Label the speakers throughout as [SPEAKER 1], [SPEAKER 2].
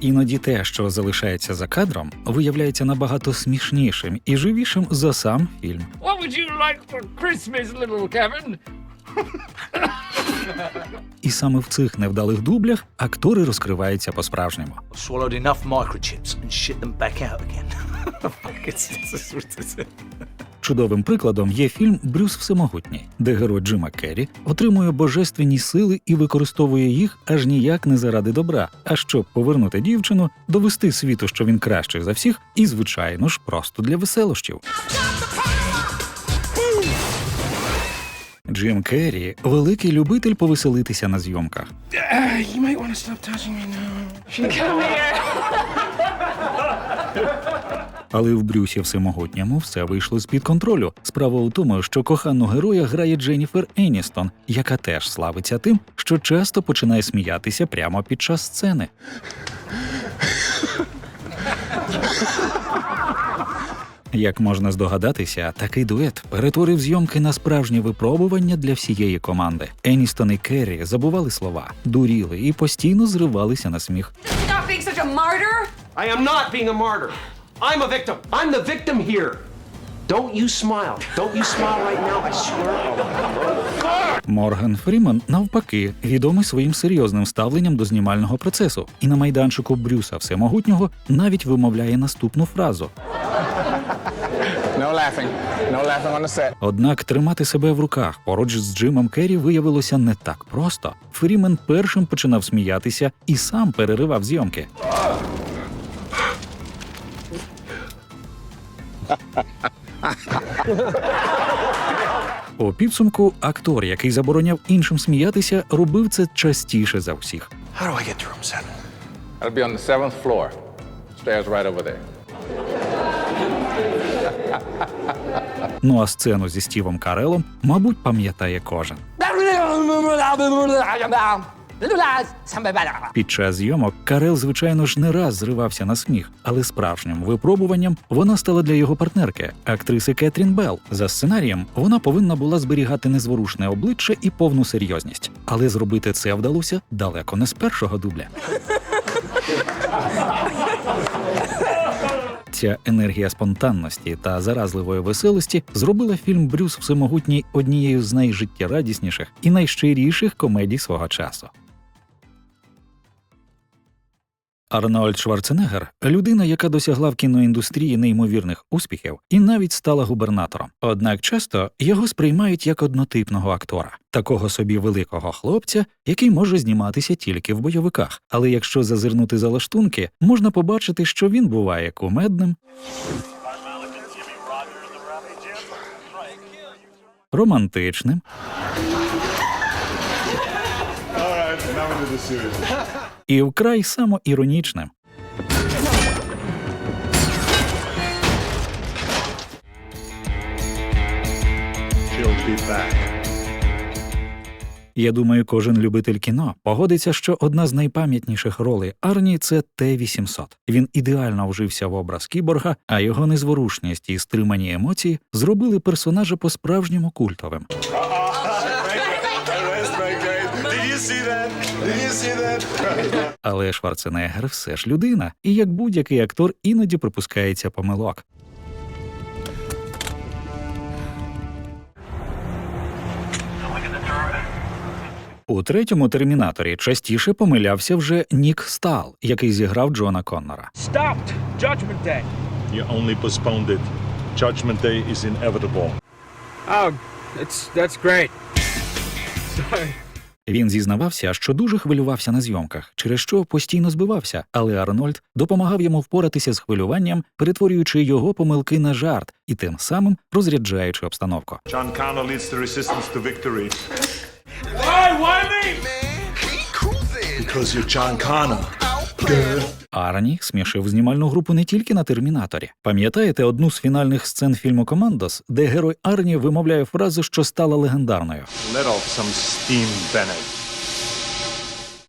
[SPEAKER 1] Іноді те, що залишається за кадром, виявляється набагато смішнішим і живішим за сам фільм.
[SPEAKER 2] What would you like for Christmas, little Kevin?
[SPEAKER 1] І саме в цих невдалих дублях актори розкриваються по-справжньому.
[SPEAKER 3] Swallowed enough microchips and shit them back out again.
[SPEAKER 1] Чудовим прикладом є фільм Брюс Всемогутній, де герой Джима Керрі отримує божественні сили і використовує їх аж ніяк не заради добра, а щоб повернути дівчину, довести світу, що він кращий за всіх, і, звичайно ж, просто для веселощів. Джим Керрі великий любитель повеселитися на зйомках. Але в Брюсі всемогутньому все вийшло з під контролю. Справа у тому, що кохану героя грає Дженніфер Еністон, яка теж славиться тим, що часто починає сміятися прямо під час сцени. Як можна здогадатися, такий дует перетворив зйомки на справжнє випробування для всієї команди. Еністон і Керрі забували слова, дуріли і постійно зривалися на сміх.
[SPEAKER 4] Stop being such a martyr!
[SPEAKER 5] I am not being a martyr. I'm a victim. I'm the victim here. Don't you smile. Don't you smile right now. I swear.
[SPEAKER 1] Морган Фріман, навпаки, відомий своїм серйозним ставленням до знімального процесу, і на майданчику Брюса Всемогутнього навіть вимовляє наступну фразу.
[SPEAKER 6] No laughing. No laughing on the set.
[SPEAKER 1] Однак тримати себе в руках поруч з Джимом Керрі виявилося не так просто. Фрімен першим починав сміятися і сам переривав зйомки. У підсумку актор, який забороняв іншим сміятися, робив це частіше за всіх.
[SPEAKER 3] How do I get to room seven?
[SPEAKER 6] That'll be on the seventh floor. Stairs right over there.
[SPEAKER 1] Ну а сцену зі Стівом Карелом, мабуть, пам'ятає кожен. Під час зйомок Карел, звичайно ж, не раз зривався на сміх, але справжнім випробуванням вона стала для його партнерки, актриси Кетрін Белл. За сценарієм вона повинна була зберігати незворушне обличчя і повну серйозність, але зробити це вдалося далеко не з першого дубля. Ця енергія спонтанності та заразливої веселості зробила фільм Брюс Всемогутній однією з найжиттєрадісніших і найщиріших комедій свого часу. Арнольд Шварценеггер – людина, яка досягла в кіноіндустрії неймовірних успіхів і навіть стала губернатором. Однак часто його сприймають як однотипного актора, такого собі великого хлопця, який може зніматися тільки в бойовиках. Але якщо зазирнути за лаштунки, можна побачити, що він буває кумедним, романтичним. І вкрай самоіронічним. Я думаю, кожен любитель кіно погодиться, що одна з найпам'ятніших ролей Арні це Т-800. Він ідеально вжився в образ кіборга, а його незворушність і стримані емоції зробили персонажа по-справжньому культовим. Але Шварценеггер все ж людина, і як будь-який актор іноді припускається помилок. У третьому термінаторі частіше помилявся вже Нік Стал, який зіграв Джона Коннора.
[SPEAKER 2] Stopped. Judgment Day.
[SPEAKER 7] You only postponed it. Judgment Day is inevitable.
[SPEAKER 2] Oh, that's that's great. Sorry.
[SPEAKER 1] Він зізнавався, що дуже хвилювався на зйомках, через що постійно збивався, але Арнольд допомагав йому впоратися з хвилюванням, перетворюючи його помилки на жарт і тим самим розряджаючи обстановку.
[SPEAKER 7] John
[SPEAKER 1] Арні смішив знімальну групу не тільки на термінаторі. Пам'ятаєте одну з фінальних сцен фільму Командос, де герой Арні вимовляє фразу, що стала легендарною.
[SPEAKER 7] Let off some steam, Bennett.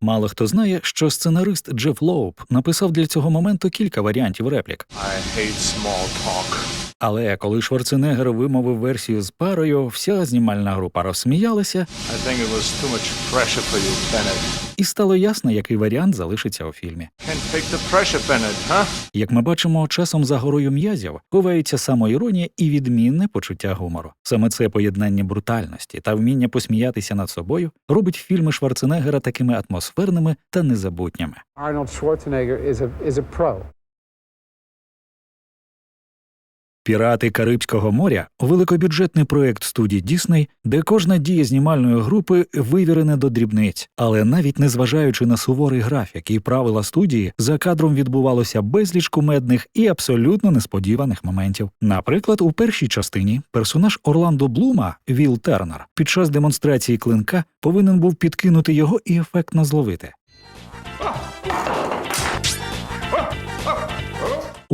[SPEAKER 1] Мало хто знає, що сценарист Джеф Лоуп написав для цього моменту кілька варіантів реплік.
[SPEAKER 7] I hate small talk.
[SPEAKER 1] Але коли Шварценеггер вимовив версію з парою, вся знімальна група розсміялася,
[SPEAKER 7] I think it was too much pressure for you, Bennett.
[SPEAKER 1] і стало ясно, який варіант залишиться у фільмі.
[SPEAKER 7] Can't take the pressure, Bennett, huh?
[SPEAKER 1] Як ми бачимо, часом за горою м'язів ховається самоіронія і відмінне почуття гумору. Саме це поєднання брутальності та вміння посміятися над собою робить фільми Шварценеггера такими атмосферними та незабутніми.
[SPEAKER 8] Arnold Schwarzenegger is a, is a pro.
[SPEAKER 1] Пірати Карибського моря великобюджетний проект студії Дісней, де кожна дія знімальної групи вивірена до дрібниць, але навіть незважаючи на суворий графік і правила студії, за кадром відбувалося безліч кумедних і абсолютно несподіваних моментів. Наприклад, у першій частині персонаж Орландо Блума Віл Тернер під час демонстрації клинка повинен був підкинути його і ефектно зловити.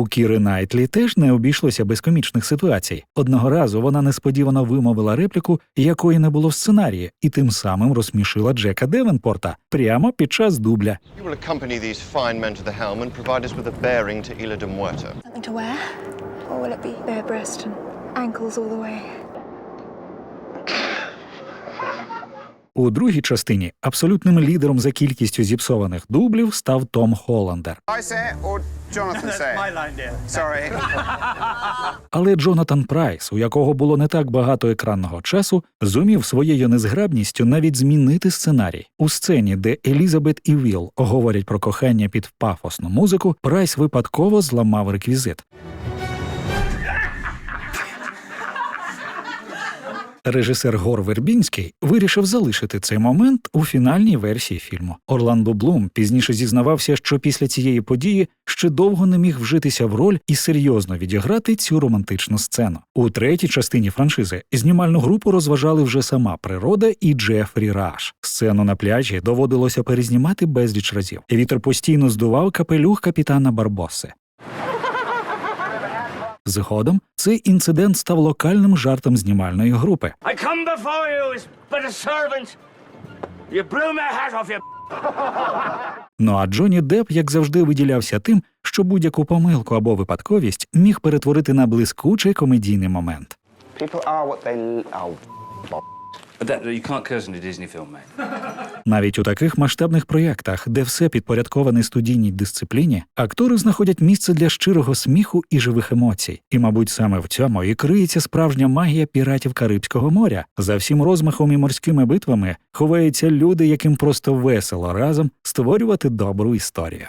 [SPEAKER 1] У Кіри Найтлі теж не обійшлося без комічних ситуацій. Одного разу вона несподівано вимовила репліку, якої не було в сценарії, і тим самим розсмішила Джека Девенпорта прямо під час дубля.
[SPEAKER 9] You will accompany these fine men to the helm and provide us with a bearing to Isla de Muerto.
[SPEAKER 10] Something to wear? Or will it be bare breast and ankles all the way?
[SPEAKER 1] У другій частині абсолютним лідером за кількістю зіпсованих дублів став Том Холландер.
[SPEAKER 6] I say it Jonathan say my line, dear. Sorry.
[SPEAKER 1] Але Джонатан Прайс, у якого було не так багато екранного часу, зумів своєю незграбністю навіть змінити сценарій. У сцені, де Елізабет і Віл говорять про кохання під пафосну музику, Прайс випадково зламав реквізит. Режисер Гор Вербінський вирішив залишити цей момент у фінальній версії фільму. Орландо Блум пізніше зізнавався, що після цієї події ще довго не міг вжитися в роль і серйозно відіграти цю романтичну сцену. У третій частині франшизи знімальну групу розважали вже сама природа і Джефрі Раш. Сцену на пляжі доводилося перезнімати безліч разів. Вітер постійно здував капелюх капітана Барбоси. Згодом цей інцидент став локальним жартом знімальної групи.
[SPEAKER 2] I come before you as but a servant. You blew my hat off, you
[SPEAKER 1] Ну а Джонні Деп, як завжди, виділявся тим, що будь-яку помилку або випадковість міг перетворити на блискучий комедійний момент.
[SPEAKER 6] People are what they. Oh.
[SPEAKER 1] Навіть у таких масштабних проєктах, де все підпорядковане студійній дисципліні, актори знаходять місце для щирого сміху і живих емоцій. І, мабуть, саме в цьому і криється справжня магія піратів Карибського моря. За всім розмахом і морськими битвами ховаються люди, яким просто весело разом створювати добру історію.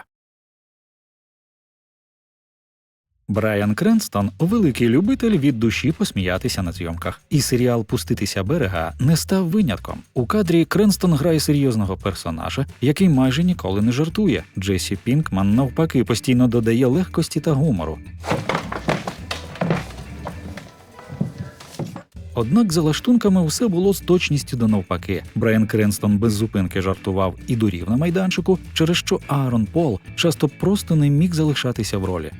[SPEAKER 1] Брайан Кренстон великий любитель від душі посміятися на зйомках, і серіал Пуститися берега не став винятком. У кадрі Кренстон грає серйозного персонажа, який майже ніколи не жартує. Джесі Пінкман навпаки постійно додає легкості та гумору. Однак за лаштунками все було з точністю до навпаки. Брайан Кренстон без зупинки жартував і дурів на майданчику, через що Аарон Пол часто просто не міг залишатися в ролі.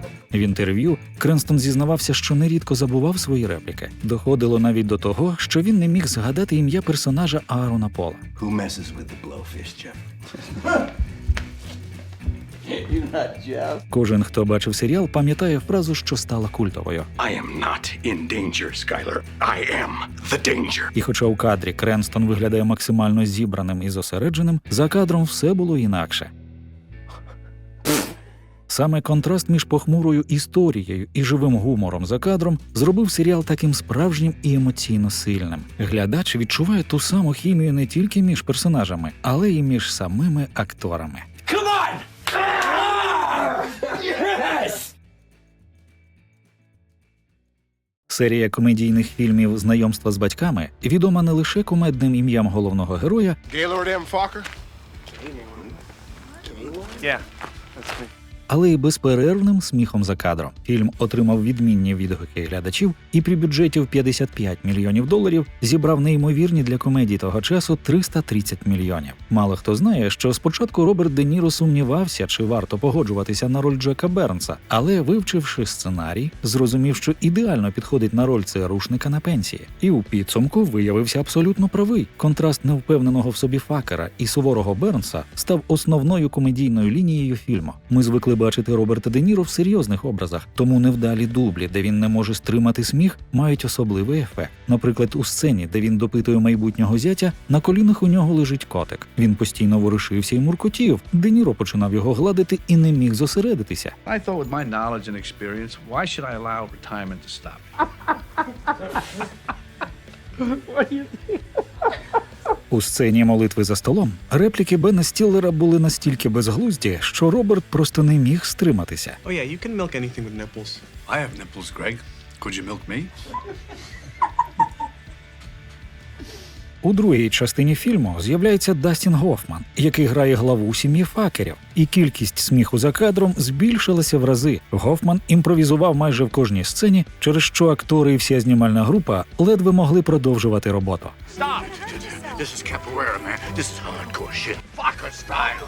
[SPEAKER 1] В інтерв'ю Кренстон зізнавався, що нерідко забував свої репліки. Доходило навіть до того, що він не міг згадати ім'я персонажа Аарона Пола.
[SPEAKER 11] Who messes with the blowfish, Jeff?
[SPEAKER 1] Кожен, хто бачив серіал, пам'ятає фразу, що стала культовою.
[SPEAKER 11] I am not in danger, Skylar. I am the danger.
[SPEAKER 1] І хоча у кадрі Кренстон виглядає максимально зібраним і зосередженим, за кадром все було інакше. Саме контраст між похмурою історією і живим гумором за кадром зробив серіал таким справжнім і емоційно сильним. Глядач відчуває ту саму хімію не тільки між персонажами, але й між самими акторами.
[SPEAKER 2] Come on! Yes!
[SPEAKER 1] Серія комедійних фільмів Знайомство з батьками відома не лише кумедним ім'ям головного героя,
[SPEAKER 6] Gaylord M. Fokker?
[SPEAKER 3] Yeah, that's me.
[SPEAKER 1] Але й безперервним сміхом за кадром. Фільм отримав відмінні відгуки глядачів і при бюджеті в 55 мільйонів доларів зібрав неймовірні для комедії того часу 330 мільйонів. Мало хто знає, що спочатку Роберт Де Ніро сумнівався, чи варто погоджуватися на роль Джека Бернса, але вивчивши сценарій, зрозумів, що ідеально підходить на роль ЦРУшника на пенсії, і у підсумку виявився абсолютно правий. Контраст невпевненого в собі факера і суворого Бернса став основною комедійною лінією фільму. Ми звикли бачити Роберта Де Ніро в серйозних образах, тому невдалі дублі, де він не може стримати сміх, мають особливий ефект. Наприклад, у сцені, де він допитує майбутнього зятя, на колінах у нього лежить котик. Він постійно ворушився і муркотів. Де Ніро починав його гладити і не міг зосередитися.
[SPEAKER 3] I thought with my knowledge
[SPEAKER 1] У сцені молитви за столом репліки Бена Стіллера були настільки безглузді, що Роберт просто не міг стриматися.
[SPEAKER 12] Oh yeah, you can milk anything with nipples.
[SPEAKER 3] I have nipples, Greg. Could you milk me?
[SPEAKER 1] У другій частині фільму з'являється Дастін Гофман, який грає главу сім'ї факерів, і кількість сміху за кадром збільшилася в рази. Гофман імпровізував майже в кожній сцені, через що актори і вся знімальна група ледве могли продовжувати роботу.
[SPEAKER 3] This is capoeira, man. This is hardcore shit. Fucker style.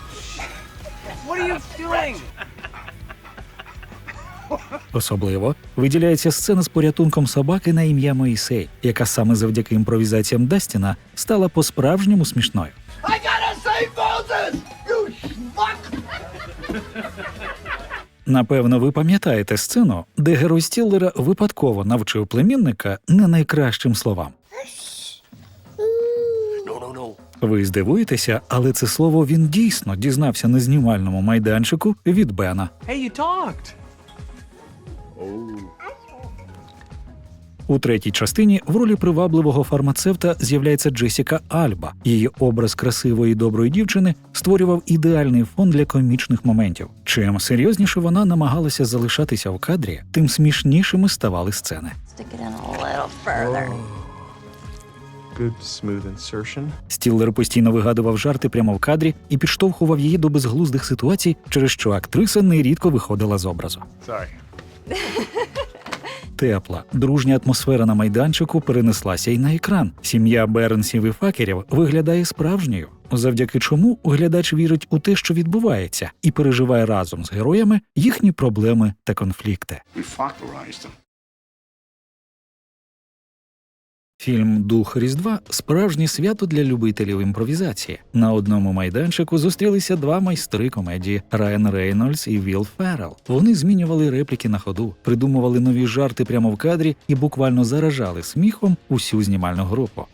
[SPEAKER 2] What are you doing?
[SPEAKER 1] Особливо виділяється сцена з порятунком собаки на ім'я Моїсей, яка саме завдяки імпровізаціям Дастіна стала по-справжньому смішною.
[SPEAKER 2] I gotta save Moses! You!
[SPEAKER 1] Напевно, ви пам'ятаєте сцену, де герой Стіллера випадково навчив племінника не найкращим словам. Ви здивуєтеся, але це слово він дійсно дізнався на знімальному майданчику від Бена.
[SPEAKER 5] Hey, you talked.
[SPEAKER 1] У третій частині в ролі привабливого фармацевта з'являється Джесіка Альба. Її образ красивої і доброї дівчини створював ідеальний фон для комічних моментів. Чим серйозніше вона намагалася залишатися в кадрі, тим смішнішими ставали сцени.
[SPEAKER 12] Insertion.
[SPEAKER 1] Стіллер постійно вигадував жарти прямо в кадрі і підштовхував її до безглуздих ситуацій, через що актриса нерідко виходила з образу.
[SPEAKER 3] Sorry.
[SPEAKER 1] Тепла, дружня атмосфера на майданчику перенеслася й на екран. Сім'я Бернсів і факерів виглядає справжньою, завдяки чому глядач вірить у те, що відбувається, і переживає разом з героями їхні проблеми та конфлікти. Фільм Дух Різдва справжнє свято для любителів імпровізації. На одному майданчику зустрілися два майстри комедії Райан Рейнольдс і Вілл Феррелл. Вони змінювали репліки на ходу, придумували нові жарти прямо в кадрі і буквально заражали сміхом усю знімальну групу.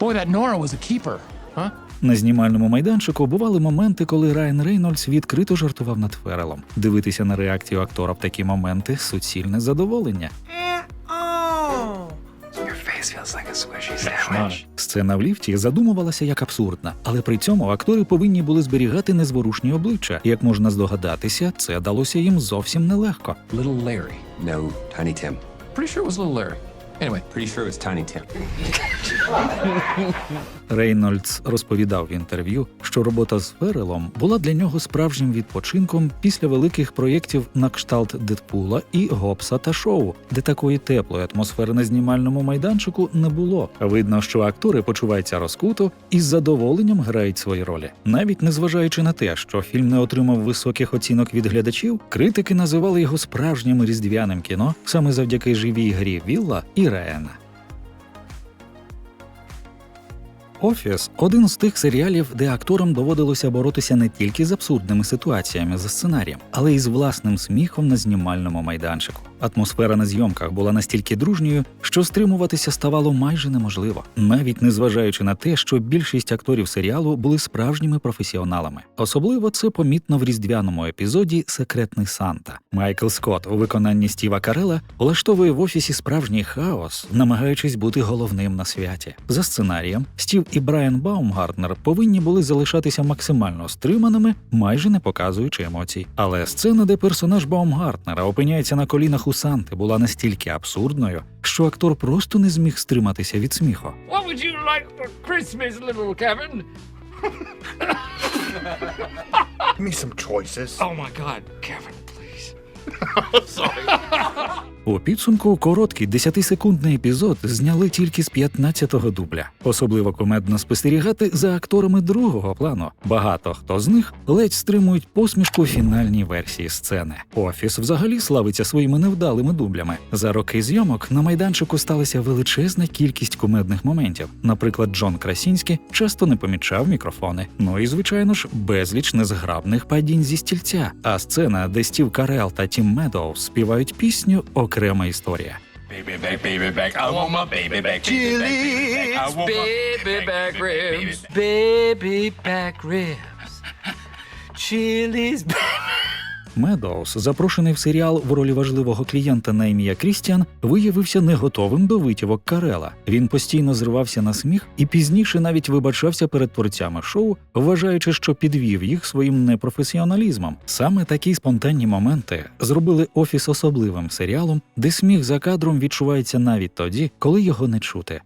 [SPEAKER 12] Boy, that Nora was a keeper, huh?
[SPEAKER 1] На знімальному майданчику бували моменти, коли Райан Рейнольдс відкрито жартував над Феррелом. Дивитися на реакцію актора в такі моменти суцільне задоволення. Сцена в ліфті задумувалася як абсурдна, але при цьому актори повинні були зберігати незворушні обличчя. Як можна здогадатися, це далося їм зовсім нелегко.
[SPEAKER 12] Little Larry.
[SPEAKER 11] No, Tiny Tim.
[SPEAKER 12] Pretty sure it was Little Larry. Anyway,
[SPEAKER 11] Pretty sure it was Tiny Tim.
[SPEAKER 1] Рейнольдс розповідав в інтерв'ю, що робота з Феррелом була для нього справжнім відпочинком після великих проєктів на кшталт Дедпула і Гопса та шоу, де такої теплої атмосфери на знімальному майданчику не було. Видно, що актори почуваються розкуто і з задоволенням грають свої ролі. Навіть незважаючи на те, що фільм не отримав високих оцінок від глядачів, критики називали його справжнім різдвяним кіно саме завдяки живій грі Вілла і Реена. Офіс один з тих серіалів, де акторам доводилося боротися не тільки з абсурдними ситуаціями за сценарієм, але й з власним сміхом на знімальному майданчику. Атмосфера на зйомках була настільки дружньою, що стримуватися ставало майже неможливо, навіть незважаючи на те, що більшість акторів серіалу були справжніми професіоналами. Особливо це помітно в різдвяному епізоді Секретний Санта. Майкл Скотт у виконанні Стіва Карела влаштовує в офісі справжній хаос, намагаючись бути головним на святі. За сценарієм Стів і Брайан Баумгартнер повинні були залишатися максимально стриманими, майже не показуючи емоцій. Але сцена, де персонаж Баумгартнера опиняється на колінах у Санти, була настільки абсурдною, що актор просто не зміг стриматися від сміху.
[SPEAKER 2] What would you like for Christmas, little Kevin?
[SPEAKER 6] me some choices.
[SPEAKER 2] Oh my god, Kevin, please.
[SPEAKER 1] У підсумку короткий 10-секундний епізод зняли тільки з 15-го дубля. Особливо кумедно спостерігати за акторами другого плану. Багато хто з них ледь стримують посмішку фінальній версії сцени. Офіс взагалі славиться своїми невдалими дублями. За роки зйомок на майданчику сталася величезна кількість кумедних моментів. Наприклад, Джон Красінський часто не помічав мікрофони. Ну і звичайно ж, безліч незграбних падінь зі стільця. А сцена, де Стів Карел та Тім Медоуз співають пісню окрема історія.
[SPEAKER 2] Baby back, baby back. I want my baby back. Chili's baby back
[SPEAKER 1] Медоуз, запрошений в серіал в ролі важливого клієнта на ім'я Крістіан, виявився не готовим до витівок Карела. Він постійно зривався на сміх і пізніше навіть вибачався перед творцями шоу, вважаючи, що підвів їх своїм непрофесіоналізмом. Саме такі спонтанні моменти зробили офіс особливим серіалом, де сміх за кадром відчувається навіть тоді, коли його не чути.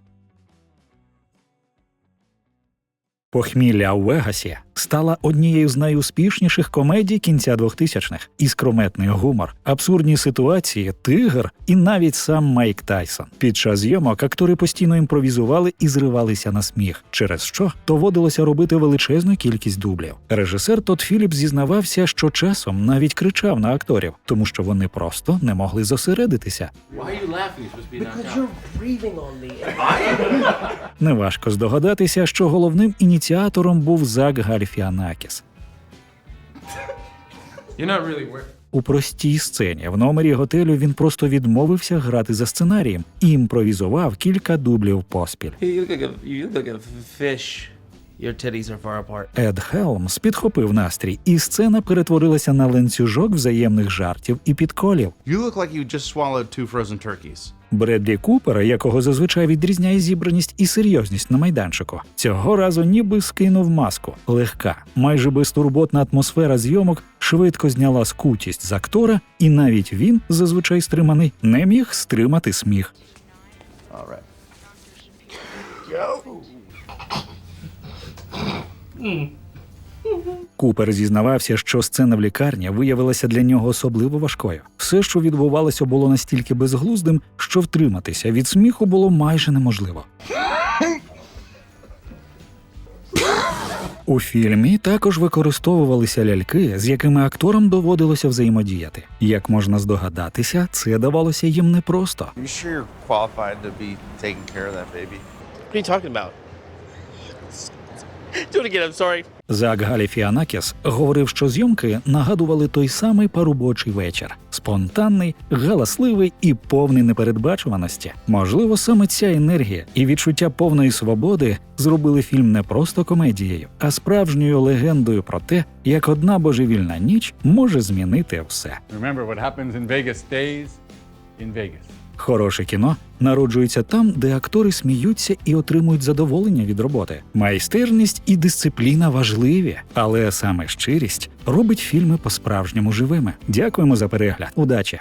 [SPEAKER 1] Похмілля у Вегасі стала однією з найуспішніших комедій кінця 2000-х. Іскрометний гумор, абсурдні ситуації, тигр і навіть сам Майк Тайсон. Під час зйомок актори постійно імпровізували і зривалися на сміх, через що доводилося робити величезну кількість дублів. Режисер Тодд Філіпс зізнавався, що часом навіть кричав на акторів, тому що вони просто не могли зосередитися. Неважко здогадатися, що головним ініціатором був Зак Гальфіанакіс.
[SPEAKER 12] You're really.
[SPEAKER 1] У простій сцені в номері готелю він просто відмовився грати за сценарієм і імпровізував кілька дублів поспіль.
[SPEAKER 2] You look like a you look like a fish. Your titties are far apart.
[SPEAKER 1] Ед Хелмс підхопив настрій, і сцена перетворилася на ланцюжок взаємних жартів і підколів.
[SPEAKER 6] You look like you just swallowed two frozen turkeys.
[SPEAKER 1] Бредлі Купера, якого зазвичай відрізняє зібраність і серйозність на майданчику, цього разу ніби скинув маску. Легка, майже безтурботна атмосфера зйомок швидко зняла скутість з актора, і навіть він, зазвичай стриманий, не міг стримати сміх. Купер зізнавався, що сцена в лікарні виявилася для нього особливо важкою. Все, що відбувалося, було настільки безглуздим, що втриматися від сміху було майже неможливо. У фільмі також використовувалися ляльки, з якими акторам доводилося взаємодіяти. Як можна здогадатися, це давалося їм непросто.
[SPEAKER 6] You sure you're qualified to be taking care of that baby?
[SPEAKER 2] What are you talking about? Do it again, I'm sorry.
[SPEAKER 1] Зак Галіфіанакіс говорив, що зйомки нагадували той самий парубочий вечір: спонтанний, галасливий і повний непередбачуваності. Можливо, саме ця енергія і відчуття повної свободи зробили фільм не просто комедією, а справжньою легендою про те, як одна божевільна ніч може змінити все.
[SPEAKER 8] Remember, what happens in Vegas stays in Vegas.
[SPEAKER 1] Хороше кіно народжується там, де актори сміються і отримують задоволення від роботи. Майстерність і дисципліна важливі, але саме щирість робить фільми по-справжньому живими. Дякуємо за перегляд. Удачі!